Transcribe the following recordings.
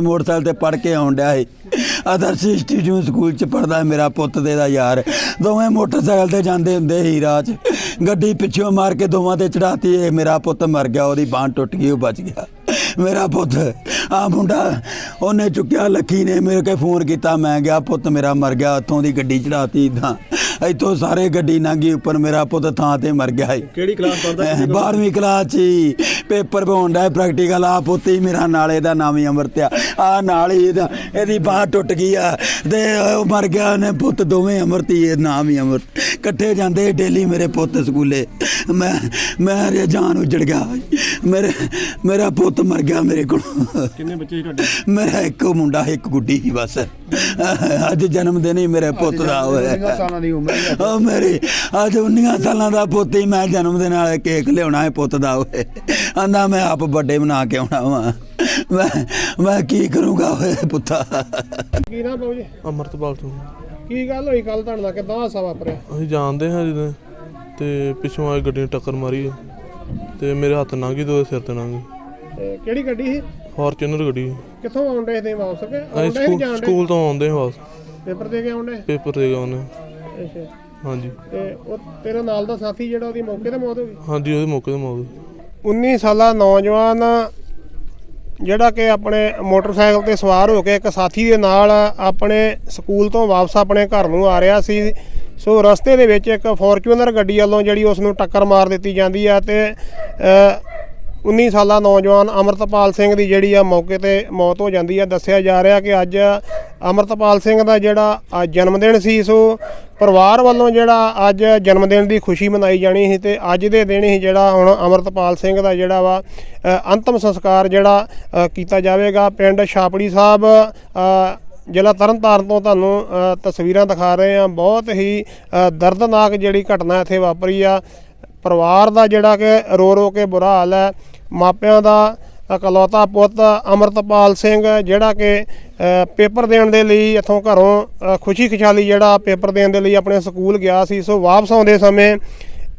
Motorcycle ਤੇ ਪੜ ਕੇ ਆਉਣ ਡਿਆ ਸੀ। ਆਦਰਸ਼ ਇੰਸਟੀਚਿਊਟ ਸਕੂਲ ਚ ਪੜਦਾ ਮੇਰਾ ਪੁੱਤ ਦੇ ਦਾ ਯਾਰ। ਦੋਵੇਂ ਮੋਟਰਸਾਈਕਲ ਤੇ ਜਾਂਦੇ ਹੁੰਦੇ ਸੀ ਰਾਹ ਚ। ਗੱਡੀ ਪਿੱਛੋਂ ਮਾਰ ਕੇ ਦੋਵਾਂ ਤੇ ਚੜਾਤੀ ਇਹ ਮੇਰਾ ਪੁੱਤ ਮਰ ਗਿਆ, ਉਹਦੀ ਬਾਂਹ ਟੁੱਟ ਗਈ, ਉਹ ਬਚ ਗਿਆ। ਮੇਰਾ ਪੁੱਤ ਆ ਮੁੰਡਾ ਉਹਨੇ ਚੁੱਕਿਆ ਲੱਖੀ ਨੇ ਮੇਰੇ ਕੇ ਫੋਨ ਕੀਤਾ, ਮੈਂ ਗਿਆ ਪੁੱਤ ਮੇਰਾ ਮਰ ਗਿਆ, ਉੱਥੋਂ ਦੀ ਗੱਡੀ ਚੜਾਤੀ ਇਦਾਂ ਇੱਥੋਂ ਸਾਰੇ ਗੱਡੀ ਲੰਘੀ ਉੱਪਰ ਮੇਰਾ ਪੁੱਤ ਥਾਂ ਤੇ ਮਰ ਗਿਆ ਸੀ ਕਿਹੜੀ ਕਲਾਸ ਪੜਦਾ 12ਵੀਂ ਕਲਾਸ ਚ ਹੀ। ਪੇਪਰ ਪਾਉਣ ਦਾ ਪ੍ਰੈਕਟੀਕਲ ਆ ਪੁੱਤ ਹੀ ਮੇਰਾ ਨਾਲੇ ਦਾ ਨਾਮ ਹੀ ਅਮਰਤਿਆ ਆ। ਨਾਲ ਹੀ ਇਹਦਾ ਇਹਦੀ ਬਾਹ ਟੁੱਟ ਗਈ ਆ। ਤੇ ਉਹ ਮਰ ਗਿਆ ਉਹਨੇ ਪੁੱਤ ਦੋਵੇਂ ਅਮਰਤੀ ਇਹ ਨਾਮ ਹੀ ਅਮਰਤ। ਇਕੱਠੇ ਜਾਂਦੇ ਡੇਲੀ ਮੇਰੇ ਪੁੱਤ ਸਕੂਲੇ। ਮੈਂ ਮੈਂ ਰੇ ਜਾਨ ਉਜੜ ਗਿਆ। ਮੇਰੇ ਮੇਰਾ ਪੁੱਤ ਮਰ ਗਿਆ ਮੇਰੇ ਕੋਲ। ਕਿੰਨੇ ਬੱਚੇ ਸੀ ਤੁਹਾਡੇ? ਮੇਰਾ ਇੱਕ ਮੁੰਡਾ ਇੱਕ ਗੁੱਡੀ ਸੀ ਬਸ। ਅੱਜ ਜਨਮ ਦਿਨ ਹੀ ਮੇਰੇ ਪੁੱਤ ਦਾ ਹੋਇਆ। ਸਾਲਾਂ ਦੀ ਉਮਰ ਹੈ ਉਹ ਮੇਰੀ ਅੱਜ 19 ਸਾਲਾਂ ਦਾ ਪੁੱਤ ਹੀ ਮੈਂ ਜਨਮ ਦਿਨ ਵਾਲੇ ਕੇਕ ਲਿਆਉਣਾ ਹੈ ਪੁੱਤ ਦਾ ਓਏ ਆਂਦਾ ਮੈਂ ਆਪ ਵੱਡੇ ਬਣਾ ਕੇ ਆਉਣਾ ਵਾਂ। ਮੈਂ ਮੈਂ ਕੀ ਕਰੂੰਗਾ ਓਏ ਪੁੱਤਾ। ਕੀ ਨਾ ਬਾਬੂ ਜੀ? ਅਮਰਤਪਾਲ ਸਿੰਘ। ਕੀ ਗੱਲ ਹੋਈ? ਕੱਲ ਤੁਹਾਡੇ ਨਾਲ ਕਿਦਾਂ ਹਾਸਾ ਵਾਪਰਿਆ? ਅਸੀਂ ਜਾਣਦੇ ਹਾਂ ਜਦੋਂ। ਤੇ ਪਿੱਛੋਂ ਆਈ ਗੱਡੀ ਨੇ ਟੱਕਰ ਮਾਰੀ ਤੇ ਮੇਰੇ ਹੱਥ ਲੰਘ ਗਈ ਉਹਦੇ ਸਿਰ ਤੇ ਲੰਘ ਗਈ ਤੇ ਕਿਹੜੀ ਗੱਡੀ ਸੀ? ਫੋਰਚੂਨਰ ਗੱਡੀ। ਕਿੱਥੋਂ ਆਉਂਦੇ ਸੀ ਵਾਪਸ ਕੇ? ਅਸੀਂ ਆਉਂਦੇ ਸਕੂਲ ਜਾਂਦੇ ਸਕੂਲ ਤੋਂ ਆਉਂਦੇ ਹਾਂ ਬਸ ਪੇਪਰ ਦੇ ਕੇ ਆਉਂਦੇ ਪੇਪਰ ਦੇ ਉਹਨੇ ਅੱਛਾ। ਹਾਂਜੀ। ਤੇ ਉਹ ਤੇਰੇ ਨਾਲ ਦਾ ਸਾਥੀ ਜਿਹੜਾ ਉਹਦੀ ਮੌਕੇ ਤੇ ਮੌਤ ਹੋ ਗਈ? ਹਾਂਜੀ ਉਹਦੇ ਮੌਕੇ ਤੇ ਮੌਤ ਹੋ ਗਈ। 19 ਸਾਲਾ ਨੌਜਵਾਨ ਜਿਹੜਾ ਕਿ ਆਪਣੇ ਮੋਟਰਸਾਈਕਲ ਤੇ ਸਵਾਰ ਹੋ ਕੇ ਇੱਕ ਸਾਥੀ ਦੇ ਨਾਲ ਆਪਣੇ ਸਕੂਲ ਤੋਂ ਵਾਪਸ ਆਪਣੇ ਘਰ ਨੂੰ ਆ ਰਿਹਾ ਸੀ। ਸੋ ਰਸਤੇ ਦੇ ਵਿੱਚ ਇੱਕ ਫੋਰਚੂਨਰ ਗੱਡੀ ਵੱਲੋਂ ਜਿਹੜੀ ਉਸ ਨੂੰ ਟੱਕਰ ਮਾਰ ਦਿੱਤੀ ਜਾਂਦੀ ਆ ਤੇ 19 ਸਾਲਾ ਨੌਜਵਾਨ ਅਮਰਤਪਾਲ ਸਿੰਘ ਦੀ ਜਿਹੜੀ ਆ ਮੌਕੇ ਤੇ ਮੌਤ ਹੋ ਜਾਂਦੀ ਆ। ਦੱਸਿਆ ਜਾ ਰਿਹਾ ਕਿ ਅੱਜ ਅਮਰਤਪਾਲ ਸਿੰਘ ਦਾ ਜਿਹੜਾ ਜਨਮ ਦਿਨ ਸੀ ਸੋ ਪਰਿਵਾਰ ਵੱਲੋਂ ਜਿਹੜਾ ਅੱਜ ਜਨਮ ਦਿਨ ਦੀ ਖੁਸ਼ੀ ਮਨਾਈ ਜਾਣੀ ਸੀ ਤੇ ਅੱਜ ਦੇ ਦਿਨ ਹੀ ਜਿਹੜਾ ਹੁਣ ਅਮਰਤਪਾਲ ਸਿੰਘ ਦਾ ਜਿਹੜਾ ਵਾ ਅੰਤਮ ਸੰਸਕਾਰ ਜਿਹੜਾ ਕੀਤਾ ਜਾਵੇਗਾ। ਪਿੰਡ ਛਾਪੜੀ ਸਾਹਿਬ ਅ, ਜ਼ਿਲ੍ਹਾ ਤਰਨਤਾਰਨ ਤੋਂ ਤੁਹਾਨੂੰ ਤਸਵੀਰਾਂ ਦਿਖਾ ਰਹੇ ਹਾਂ। ਬਹੁਤ ਹੀ ਦਰਦਨਾਕ ਜਿਹੜੀ ਘਟਨਾ ਇੱਥੇ ਵਾਪਰੀ ਆ। ਪਰਿਵਾਰ ਦਾ ਜਿਹੜਾ ਕਿ ਰੋ ਰੋ ਕੇ ਬੁਰਾ ਹਾਲ ਹੈ। ਮਾਪਿਆਂ ਦਾ ਇਕਲੌਤਾ ਪੁੱਤ ਅਮਰਤਪਾਲ ਸਿੰਘ, ਜਿਹੜਾ ਕਿ ਪੇਪਰ ਦੇਣ ਦੇ ਲਈ ਇੱਥੋਂ ਘਰੋਂ ਖੁਸ਼ੀ ਖੁਸ਼ਹਾਲੀ ਜਿਹੜਾ ਪੇਪਰ ਦੇਣ ਦੇ ਲਈ ਆਪਣੇ ਸਕੂਲ ਗਿਆ ਸੀ। ਸੋ ਵਾਪਸ ਆਉਂਦੇ ਸਮੇਂ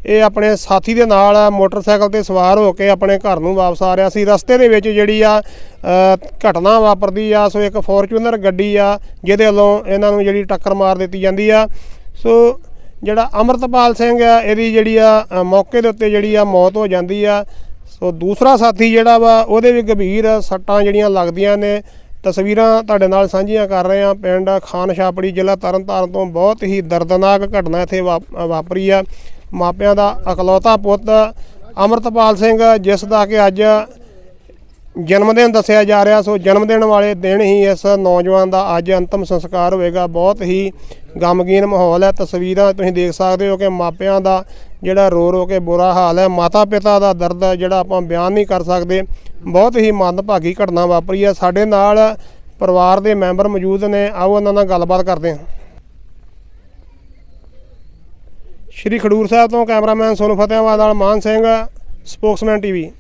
ਇਹ ਆਪਣੇ ਸਾਥੀ ਦੇ ਨਾਲ ਮੋਟਰਸਾਈਕਲ ਤੇ ਸਵਾਰ ਹੋ ਕੇ ਆਪਣੇ ਘਰ ਨੂੰ ਵਾਪਸ ਆ ਰਿਹਾ ਸੀ। ਰਸਤੇ ਦੇ ਵਿੱਚ ਜਿਹੜੀ ਆ ਘਟਨਾ ਵਾਪਰਦੀ ਆ, ਸੋ ਇੱਕ ਫੋਰਚੂਨਰ ਗੱਡੀ ਆ, ਜਿਹਦੇ ਵੱਲੋਂ ਇਹਨਾਂ ਨੂੰ ਜਿਹੜੀ ਟੱਕਰ ਮਾਰ ਦਿੱਤੀ ਜਾਂਦੀ ਆ। ਸੋ ਜਿਹੜਾ ਅਮਰਤਪਾਲ ਸਿੰਘ ਆ, ਇਹਦੀ ਜਿਹੜੀ ਆ ਮੌਕੇ ਦੇ ਉੱਤੇ ਜਿਹੜੀ ਆ ਮੌਤ ਹੋ ਜਾਂਦੀ ਆ। ਸੋ ਦੂਸਰਾ ਸਾਥੀ ਜਿਹੜਾ ਵਾ, ਉਹਦੇ ਵੀ ਗੰਭੀਰ ਸੱਟਾਂ ਜਿਹੜੀਆਂ ਲੱਗਦੀਆਂ ਨੇ। ਤਸਵੀਰਾਂ ਤੁਹਾਡੇ ਨਾਲ ਸਾਂਝੀਆਂ ਕਰ ਰਹੇ ਆ ਪਿੰਡ ਖਾਨ ਛਾਪੜੀ ਜ਼ਿਲ੍ਹਾ ਤਰਨਤਾਰਨ ਤੋਂ ਬਹੁਤ ਹੀ ਦਰਦਨਾਕ ਘਟਨਾ ਇੱਥੇ ਵਾਪ- ਵਾਪਰੀ ਆ। ਮਾਪਿਆਂ ਦਾ ਅਕਲੌਤਾ ਪੁੱਤ ਅਮਰਤਪਾਲ ਸਿੰਘ, ਜਿਸ ਦਾ ਕਿ ਅੱਜ ਜਨਮ ਦਿਨ ਦੱਸਿਆ ਜਾ ਰਿਹਾ। ਸੋ ਜਨਮ ਦਿਨ ਵਾਲੇ ਦਿਨ ਹੀ ਇਸ ਨੌਜਵਾਨ ਦਾ ਅੱਜ ਅੰਤਮ ਸੰਸਕਾਰ ਹੋਵੇਗਾ। ਬਹੁਤ ਹੀ ਗਮਗੀਨ ਮਾਹੌਲ ਹੈ। ਤਸਵੀਰਾਂ ਤੁਸੀਂ ਦੇਖ ਸਕਦੇ ਹੋ ਕਿ ਮਾਪਿਆਂ ਦਾ ਜਿਹੜਾ ਰੋ ਰੋ ਕੇ ਬੁਰਾ ਹਾਲ ਹੈ ਮਾਤਾ ਪਿਤਾ ਦਾ ਦਰਦ ਹੈ, ਜਿਹੜਾ ਆਪਾਂ ਬਿਆਨ ਨਹੀਂ ਕਰ ਸਕਦੇ। ਬਹੁਤ ਹੀ ਮੰਦਭਾਗੀ ਘਟਨਾ ਵਾਪਰੀ ਹੈ। ਸਾਡੇ ਨਾਲ ਪਰਿਵਾਰ ਦੇ ਮੈਂਬਰ ਮੌਜੂਦ ਨੇ। ਆਓ ਉਹਨਾਂ ਨਾਲ ਗੱਲਬਾਤ ਕਰਦੇ ਹਾਂ। ਸ਼੍ਰੀ ਖਡੂਰ ਸਾਹਿਬ ਤੋਂ ਕੈਮਰਾਮੈਨ ਸੋਨੂ ਫਤਿਆਵਾਦ ਨਾਲ ਮਾਨ ਸਿੰਘ, ਸਪੋਕਸਮੈਨ ਟੀਵੀ।